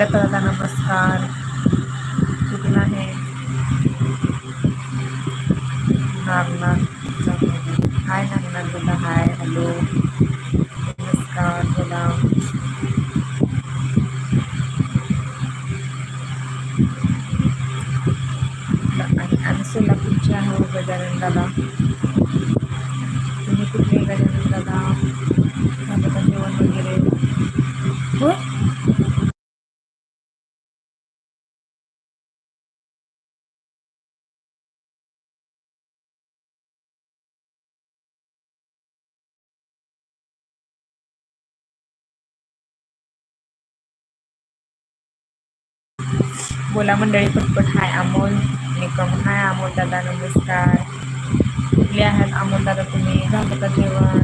दत्तदादा नमस्कार कुठून आहे नागनाथ हाय नागनाथ बोला हाय हॅलो नमस्कार बोला आणि आम्ही सोलापूरचे आहो गजानन दादा तुम्ही कुठले गजानन दादा झालं का जेवण वगैरे होय बोला मंडळी पटपट. हाय अमोल. निकम हाय अमोल दादा नमस्कार. कुठले आहात. अमोल दादा तुम्ही झालं का जेवण?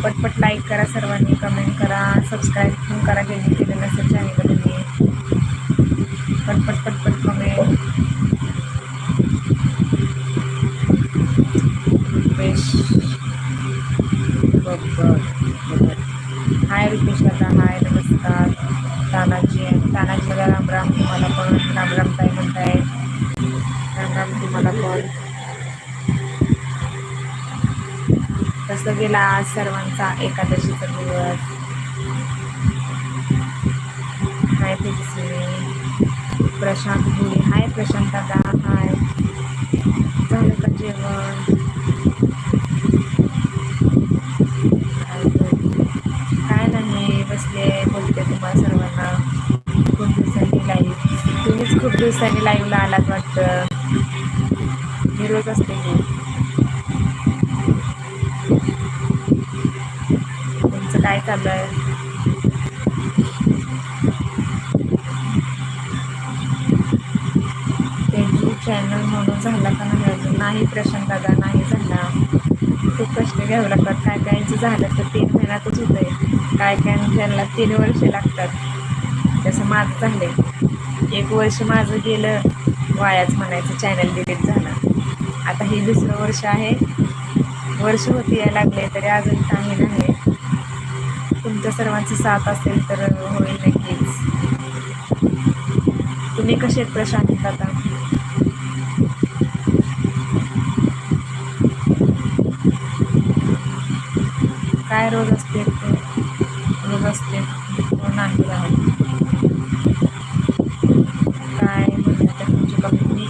पटपट लाईक करा सर्वांनी कमेंट करा. सबस्क्राईब पण करा ज्यांनी केलं नसेल चॅनेल तुम्ही? पटपट पटपट कमेंट रुपेश. बब्बर हाय रुपेश दादा. हाय नमस्कार. तानाजी तानाजी दादा राम राम तुम्हाला पण. राम राम ताई म्हणताय. राम राम तुम्हाला पण. कसं गेला आज सर्वांचा एकादशीचा दिवस. हाय तेजस्वी. प्रशांत भुरी हाय प्रशांत दादा हाय. झालं का जेवण काय तर- काय नाही बसले बोलते तुम्हाला सर्वांना खूप दिवसांनी लाईव्ह तुम्हीच खूप दिवसांनी लाईव्हला आलात वाटतं. मी रोज असते मी तुमचं काय चालू आहे? चॅनल म्हणून झाला का नाही अजून? नाही प्रशांत दादा नाही झाला. खूप कष्ट घ्यावं लागतात. काय कायचं झालं तर तीन महिन्यातच होतंय. काय काय त्यांना तीन वर्ष लागतात. तसं माझं आहे एक वर्ष माझं गेलं वायाच म्हणायचं चॅनल डिलीट झालं. आता हे दुसरं वर्ष आहे. वर्ष होती यायला लागले तरी अजून काही नाही. तुमच्या सर्वांची साथ असेल तर होईल नक्कीच. तुम्ही कसे आहेत प्रशांत आता? काय रोज असते ते? रोज असते हो, नाही आहे काय म्हणतात तुमची कमी मी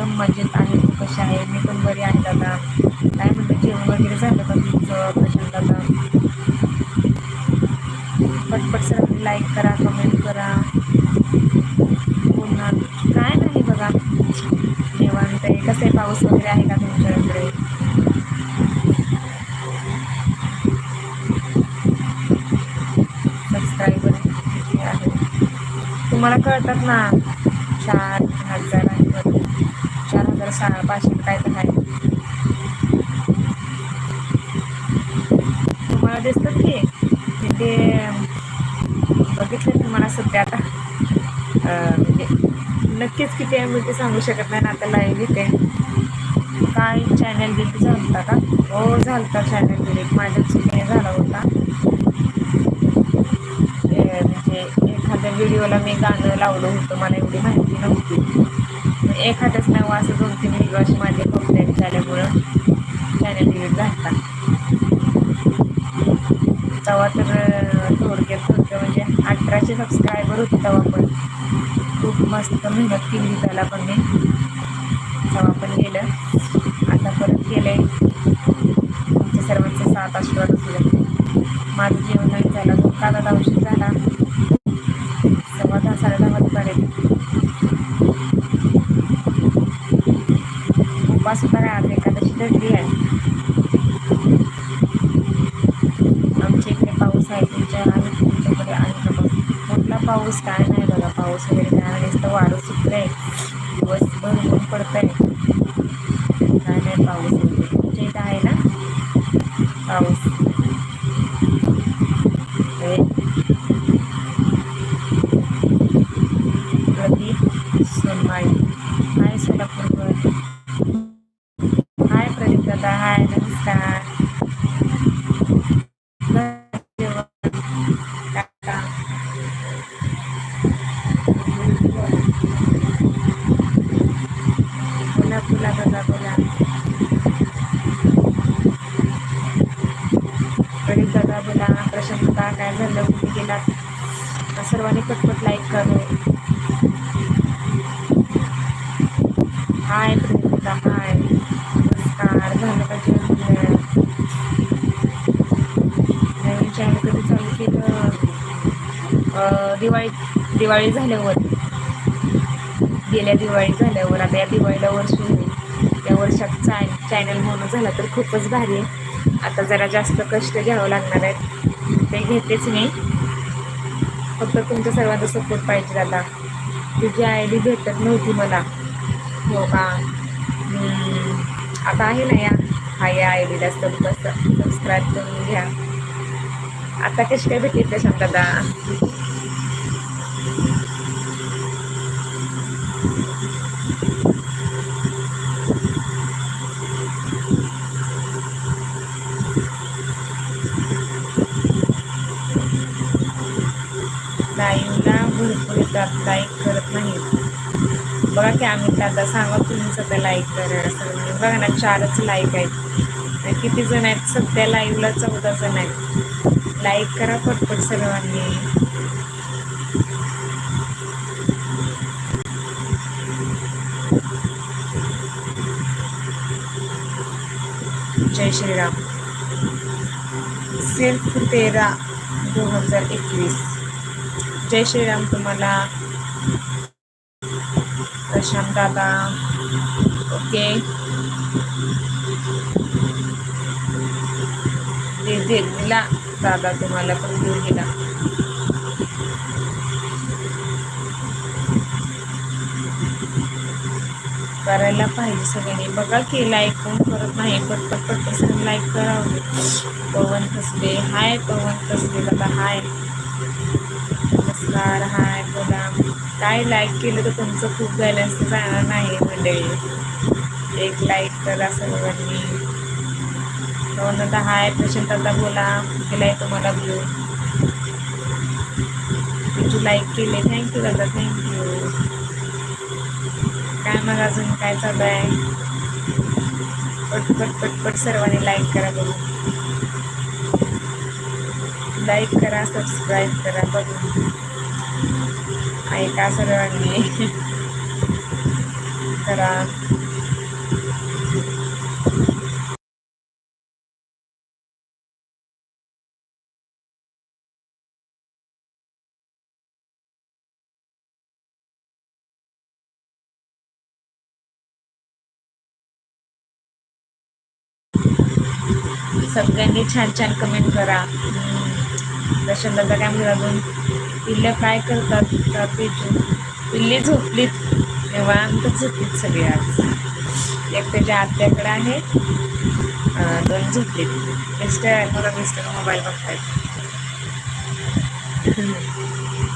एकदम मजेत आहे तू कशी आहे. मी पण बरी आहे दादा काय म्हणते जेवण वगैरे झालं का तुमचं प्रशांत दादा पटपट सर लाईक करा कमेंट करा. पुन्हा काय नाही बघा. निवांत आहे. कसं आहे पाऊस वगैरे आहे का तुमच्याकडे? सबस्क्रायबर किती आहे? तुम्हाला कळतात ना? चार हजार आणि वरती चार पाचशे काय तर आहे. तुम्हाला दिसतात की मी ते बघितलं तुम्हाला सध्या आता. म्हणजे नक्कीच किती आहे मी ते सांगू शकत नाही ना आता लाईव्ह इथे काय चॅनल डिलीट झालता का? हो झालता चॅनल डिलीट माझ्या चुकीने झाला होता. म्हणजे एखाद्या व्हिडिओला मी गाणं लावलं होतं मला एवढी माहिती नव्हती. एखाद्याच नाव असं दोन तीन व्हिडिओ असे माझे कंप्लेंट झाल्यामुळं चॅनल डिलीट झाला तेव्हा तर थोडक्यात थोडक्यात म्हणजे अठराशे सबस्क्रायबर होते तेव्हा पण. खूप मस्त मेहनत केली त्याला पण मी. तेव्हा पण गेलं. आता परत केलंय तुमच्या सर्वांचं सात आशीर्वाद असू माझं जेवण नाही झालं. धोका दादा उशीर झाला. उपास होता काय आज एकादशी धरली आहे. आमच्या इकडे पाऊस आहे तुमच्या आणि तुमच्याकडे आहे का मग कुठला पाऊस काय नाही बघा पाऊस वगैरे काय नाही नुसतं वारं सुटलंय दिवसभर ऊन पडतंय काय नाही पाऊस वगैरे तुमच्या इथं आहे ना पाऊस हे प्रदीप सोनमाळी हाय सोलापूरकर हाय प्रदीप दादा हाय नमस्कार धन्यवाद काका बोला बोला दादा बोला प्रदीप दादा बोला प्रशांतता काय झालं कुठे गेलात तर सर्वांनी पटपट लाईक करू हाय प्रदीप दादा हाय नमस्कार झालं का जेवण नवीन चॅनल कधी चालू केलं अं, दिवाळी दिवाळी झाल्यावर गेल्या दिवाळी झाल्यावर आता या दिवाळीला वर्ष होईल या वर्षात चाय चॅनल म्हणून झाला तर खूपच भारी आहे. आता जरा जास्त कष्ट घ्यावं लागणार आहेत. ते घेतेच मी. फक्त तुमच्या सर्वांचा सपोर्ट पाहिजे दादा तुझी आय डी भेटत नव्हती मला. हो का? आता आहे ना या. हा या आय डीला सब सबस्क्राईब करून घ्या. आता कशी काय भेटली प्रशांत दादा लाईव्हला लाईक करत नाहीत. बघा की आम्ही दादा सांगा तुम्ही सध्या लाईक करा. सगळं म्हणजे बघा ना चारच लाईक आहेत. किती जण आहेत? सध्या लाईव्हला चौदा जण आहेत. लाईक करा पटपट सर्वांनी. जय श्रीराम. सिर्फ तेरा दोन हजार एकवीस. जय श्रीराम तुम्हाला. प्रशांत दादा. ओके. दे दे दिला. दादा तुम्हाला पण देऊ दिला. करायला पाहिजे सगळ्यांनी. बघा की लाईक कोण करत नाही. पटपट पटपट सगळं लाईक करावं पवन कसबे हाय पवन कसबे दादा हाय. नमस्कार हाय बोला. काय लाईक केलं तर तुमचं खूप बॅलन्स जाणार नाही मंडळी. एक लाईक करा सर्वांनी. पवन दादा हाय प्रशांत दादा बोला. केलाय तुम्हाला ब्लू तुझी लाईक केले? थँक्यू दादा थँक्यू काय मग अजून काय चालू आहे? पटपट पटपट सर्वांनी लाईक करा बघू. लाईक करा सबस्क्राईब करा बघू. ऐका सर्वांनी. करा सगळ्यांनी छान छान कमेंट करा. दर्शन दादा काय म्हणून अजून? पिल्ल्या काय करतात? का पिल्ली झोपलीत. निवांत झोपलीत सगळी आज. एक त्याच्या आत्याकडे आहे. दोन झोपलीत मिस्टर मला मिस्टर मोबाईल बघतायत.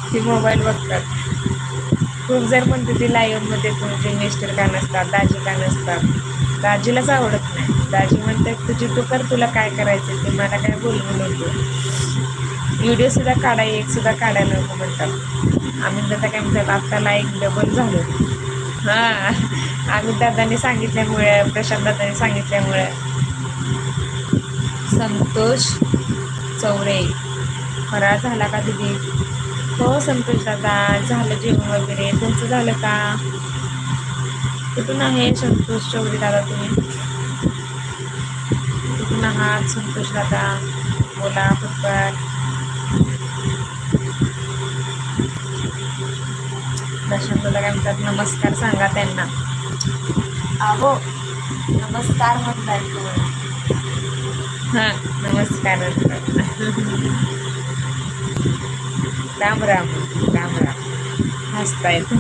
ती मोबाईल बघतात. खूप जर म्हणते ती लाईव्हमध्ये तुमचे मिस्टर का नसतात दाजी का नसतात. दाजीलाच आवडत नाही. दाजी म्हणतात तुझी तू कर तुला काय करायचं ते मला काय बोलवून होतो व्हिडिओ सुद्धा काढा एक सुद्धा काढायला नको म्हणतात. आम्ही दादा काय म्हणतात आत्ताला एक डबल झालो. हां आम्ही दादांनी सांगितल्यामुळे प्रशांत दादांनी सांगितल्यामुळे. संतोष चौरे फराळ झाला का दिदी? हो संतोष दादा झालं जेवण वगैरे. तुमचं झालं का? कुठून आहे संतोष चौरे दादा तुम्ही? कुठून आहात संतोष दादा? बोला फुटबॉल प्रशांतला काय म्हणतात नमस्कार सांगा त्यांना. अहो नमस्कार म्हणताय तुम्हाला हां. नमस्कार म्हणतात राम राम राम राम. हसतायत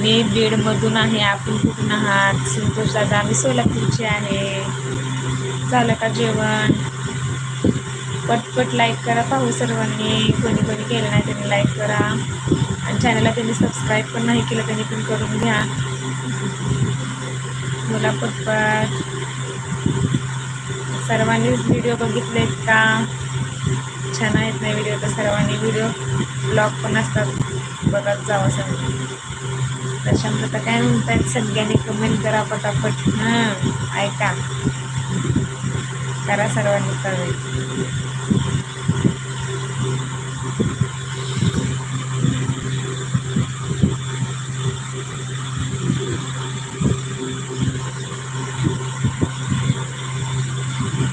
मी बीडमधून आहे आपण कुठून आहात? संतोष दादा मी सोलापूरचे आहे. झालं का जेवण? पटपट लाईक करा. पाहू सर्वांनी कोणी कोणी केलं नाही त्यांनी लाईक करा. आणि चॅनलला त्यांनी सबस्क्राईब पण नाही केलं त्यांनी पण करून घ्या. मला पटपट. सर्वांनीच व्हिडिओ बघितलेत का? छान आहेत नाही व्हिडिओ तर सर्वांनी व्हिडिओ ब्लॉग पण असतात. बघत जावं सांग त्याच्यामुळे आता काय म्हणतात सगळ्यांनी कमेंट करा पटापट. हां ऐका. करा सर्वांनी कमेंट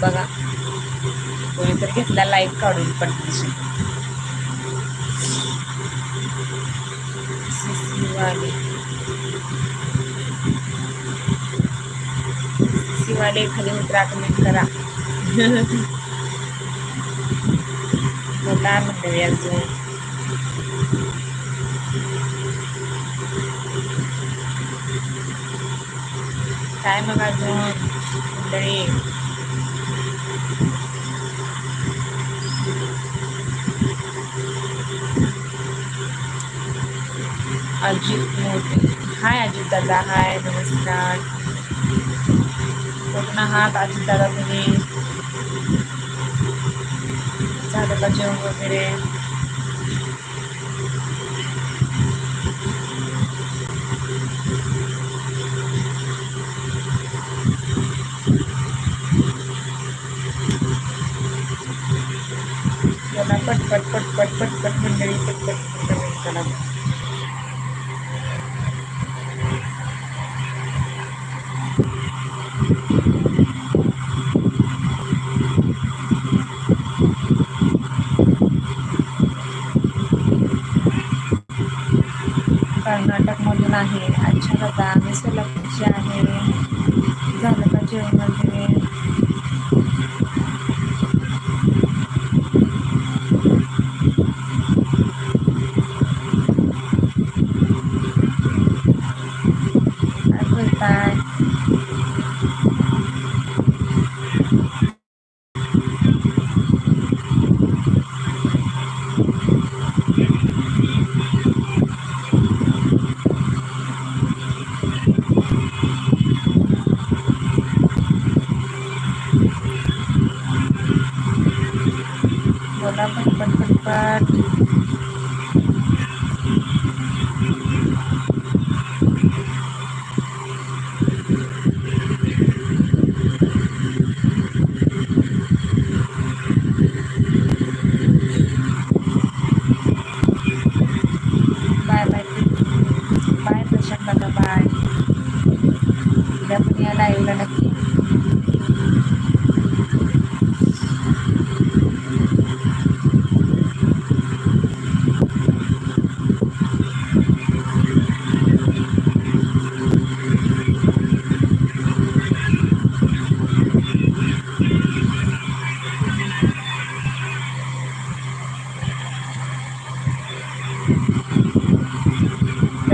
बघा कोणीतरी घेतला काढून पण. शिवाले शिवाले खाली उतरा कमेंट करा. काय म्हणते अजून. काय मग अजून? मंडळी. अजित मोदी हाय अजित दादा हाय नमस्कार. कुठून आहात? अजित दादा तुम्ही? झालं का जेवण वगैरे? मला पटपट पटपट पटपट मंडळी पटपट कमेंट करा कर्नाटकमधून आहे अच्छा दादा मी सोलापूरची आहे झालं का जेवण वगैरे काय करताय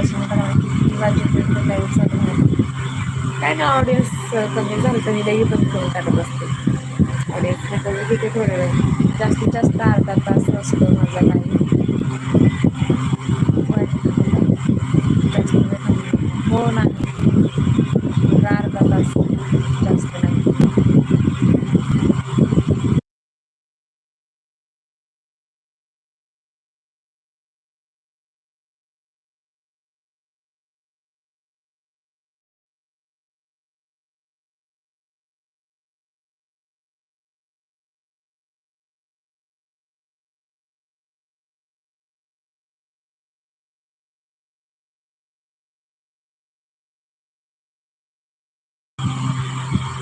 त्याच्यानंतर किती वाजेपर्यंत लाईव्ह चालू आहे काय ना ऑडियन्स कमी झालं तर मी लई पण कमी टाकत असते. ऑडियन्स कमी तिथे थोडे वेळ जास्तीत जास्त अर्धा तास असतो माझा काही हो नाही अर्धा तास जास्त नाही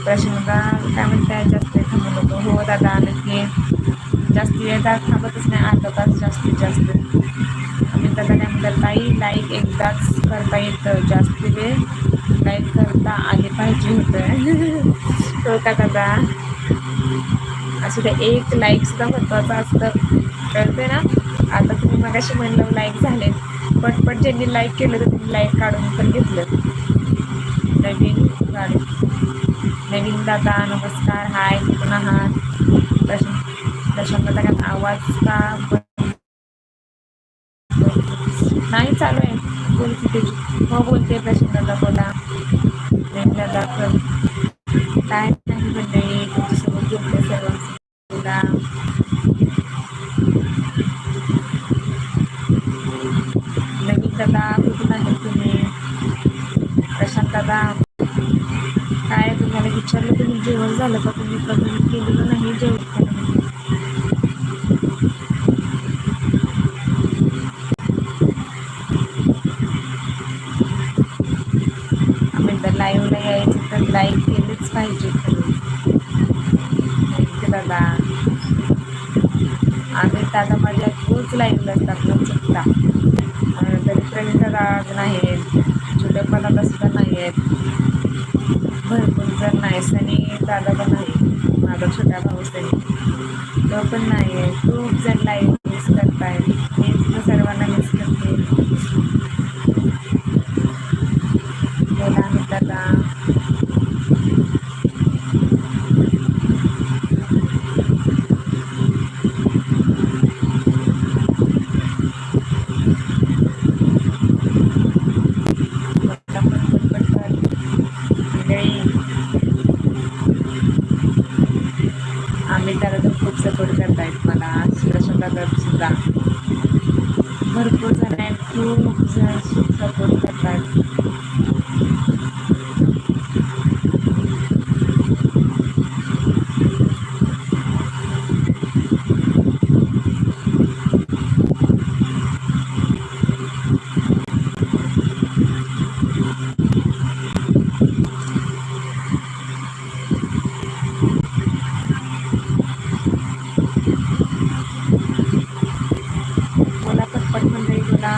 प्रश्नदा काय म्हणताय जास्त वेळ थांबू नको हो दादा नक्की जास्त वेळ दादा थांबतच नाही. अर्धा तास जास्तीत जास्त. आम्ही दादा काय म्हणतात ताई लाईक एकदाच करता येतं. जास्त वेळ लाईक करता आले पाहिजे होतं. हो का दादा? असं ते एक लाईक सुद्धा महत्त्वाचं असतं. कळते ना? आता तुम्ही मगाशी म्हणलं लाईक झाले. पटपट ज्यांनी लाईक केलं तर त्यांनी लाईक काढून पण घेतलं. नवीन काढून नवीन दादा नमस्कार हाय कुठून आहात? प्रशांत प्रशांत दादा आवाज का? नाही चालू आहे. बोल किती हो बोलते प्रशांत दादा बोला. नवीन दादा काय नाही मंडळी तुमच्यासोबत बोलते सर्व बोला. नवीन दादा कुठून आहे तुम्ही? प्रशांत दादा विचारलं तुम्ही जेवण झालं का? तुम्ही कधी केलेलं नाही जेवण केलं नाही. आम्ही तर लाईव्हला यायचं तर लाईव्ह केलीच पाहिजे दादा. आम्ही दादा माझ्या रोज लाईव्हला असतात न चुकता आणि तरी प्रवीण दादा अजून आहेत छोट्या पदाला सुद्धा नाही आहेत भरपूर जण नाही सनी दादा पण नाही माझा पाऊस आहे. पण नाही आहे खूप जण लाईव्ह मिस करताय मीच तर सर्वांना मिस करते बोला आम्ही दादा पटकन पटकन कर. मंडळी आम्ही त्याला तर खूप सपोर्ट करतायत मला सुरक्षता सुद्धा भरपूर जण आहेत खूप जण सपोर्ट करतात बोला पटपट मंडळी बोला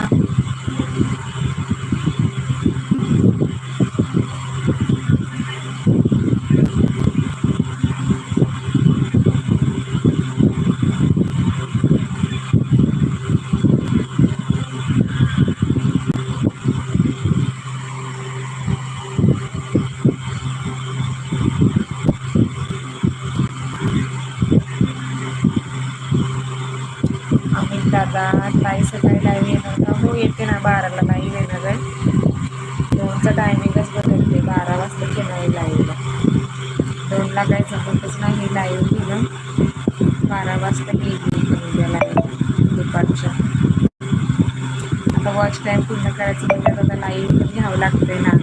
अमित दादा ताई सकाळी लाईव्ह येणार का हो येते ना बाराला लाईव्ह येणार आहे दोनचा टायमिंगच बदलते बारा वाजता येणार लाईव्हला दोनला काही जमतच नाही लाईव्ह केलं बारा वाजता येईल उद्या लाईव्ह दुपारच्या. आता वॉच टाईम पूर्ण करायचं म्हणजे आता लाईव्ह पण घ्यावं लागते ना.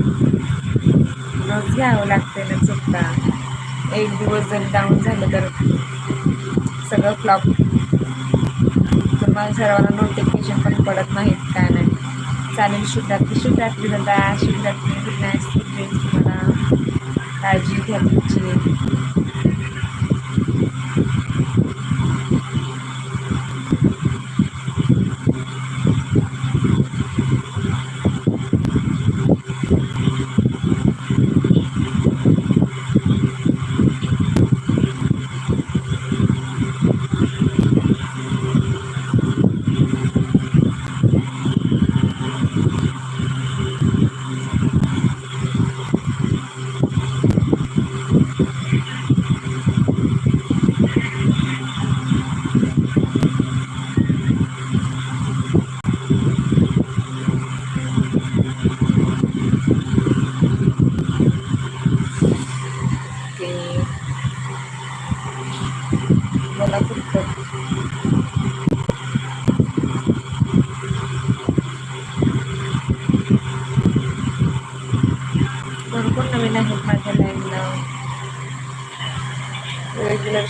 रोज घ्यावं लागते ना चुकता एक दिवस जर डाऊन झालं तर सगळं फ्लॉप तुम्हाला सर्वांना नोटिफिकेशन पण पडत नाहीत काय नाही. चालेल शिवरात्री शिवरात्री दादा शिवरात्री गुड नाईट स्वीट तुम्हाला. काळजी घ्या तुमची.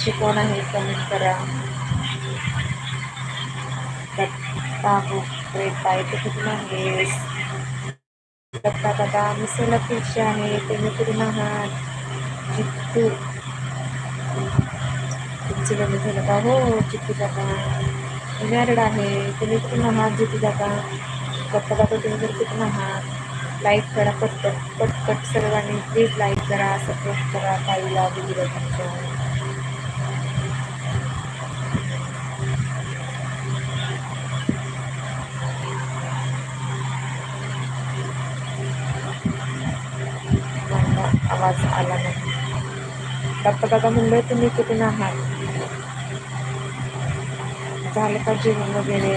रेग्युलरचे कोण आहे कमेंट करा. बाबू ताई तू कुठून आहेस दत्ता दादा मी सोलापूरचे आहे तुम्ही कुठून आहात जित्तू तुमचे लग्न झालं का? हो जित्तू दादा. मी मॅरिड आहे. तुम्ही कुठून आहात जित्तू दादा. दत्ता दादा तुम्ही जर कुठून आहात लाईक करा पटकट पटकट सर्वांनी. प्लीज लाईक करा सपोर्ट करा. ताईला वगैरे तुमच्या मला आवाज आला नाही. दत्ता दादा म्हणलं तुम्ही कुठून आहात झालं का जेवण वगैरे?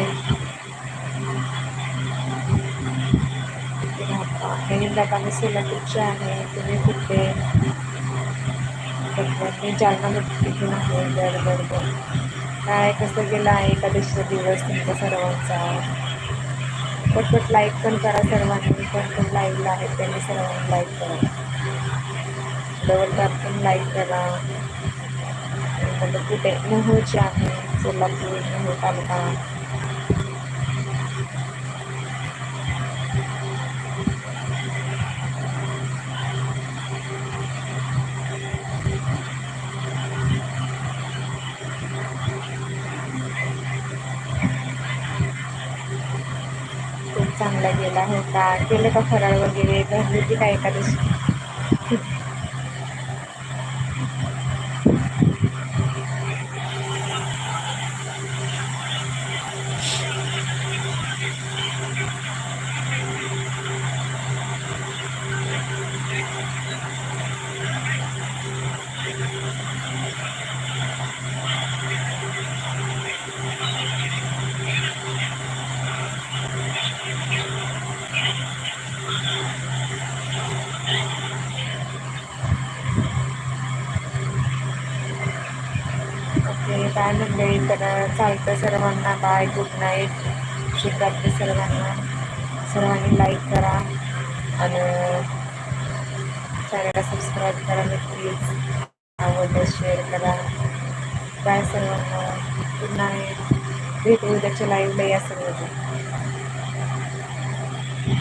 नवीन दादा मी सोलापूरचे आहे. तुम्ही कुठे? मी जालनामध्ये तिथून आहे बरं बरं बरं काय कसं गेला आहे एकादशीचा दिवस तुमचा सर्वांचा? पटपट लाईक पण करा सर्वांनी. पण पण लाईव्हला आहेत त्यांनी सर्वांनी लाईक करा. डबल टॅप पण लाईक करा नंतर कुठे मोहोळचे आहे सोलापूर मोहोळ तालुका खूप चांगला गेला होता केलं का फराळ वगैरे घरगुती काय एकादशी ओके काय म्हणले चालतं सर्वांना बाय गुड नाईट शुभरात्री सर्वांना. सर्वांनी लाईक करा. आणि चॅनलला सबस्क्राईब करा मी प्लीज आवडलं शेअर करा. बाय सर्वांना. गुड नाईट भेटू उद्याच्या लाईव्हला या सर्वजण